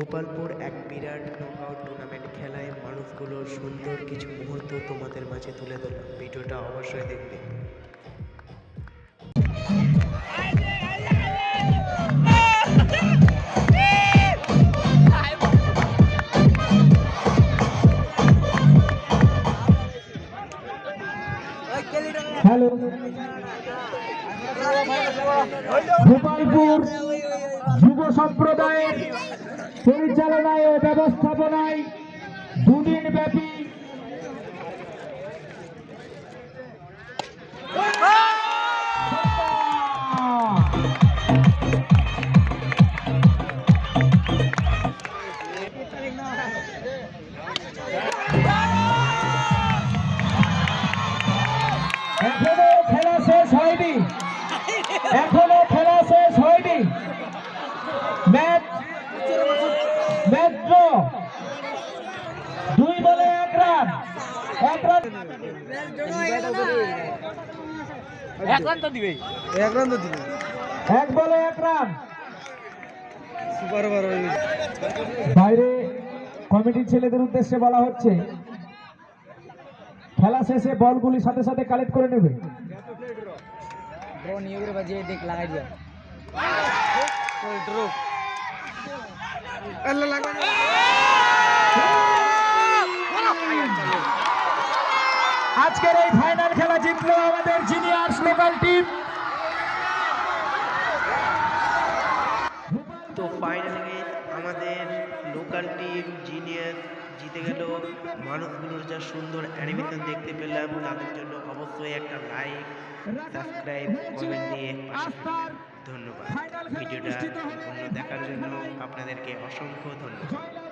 গোপালপুর এক বিরাট knockout tournament খেলায় মানুষগুলোর সুন্দর কিছু মুহূর্ত তোমাদের মাঝে তুলে ধরলাম। ভিডিওটা অবশ্যই দেখবে। গোপালপুর যুব সম্প্রদায়ের পরিচালনায় ও ব্যবস্থাপনায় দুদিন ব্যাপী এখনও খেলা শেষ হয়নি এখনও খেলা শেষ হয়নি ম্যাচ ম্যাচ ড্র দুই বলে এক রান এক রান এক রান তো দিবে। এক বলে এক রান। সুপার ওভার বাইরে কমিটির ছেলেদের উদ্দেশ্যে বলা হচ্ছে খেলা শেষে বলগুলি সাথে সাথে কালেক্ট করে নেবে। লাগাই আজকের এই ফাইনাল খেলা জিতলো আমাদের জিনিয়ার্স লোকাল টিম তো ফাইনালে আমাদের লোকাল টিম জিনিয়াস জিতে গেল। মানুষগুলোর যা সুন্দর অ্যানিমেশন দেখতে পেলাম তাদের জন্য অবশ্যই একটা লাইক সাবস্ক্রাইব কমেন্ট দিয়ে ধন্যবাদ। ভিডিওটা দেখার জন্য আপনাদেরকে অসংখ্য ধন্যবাদ।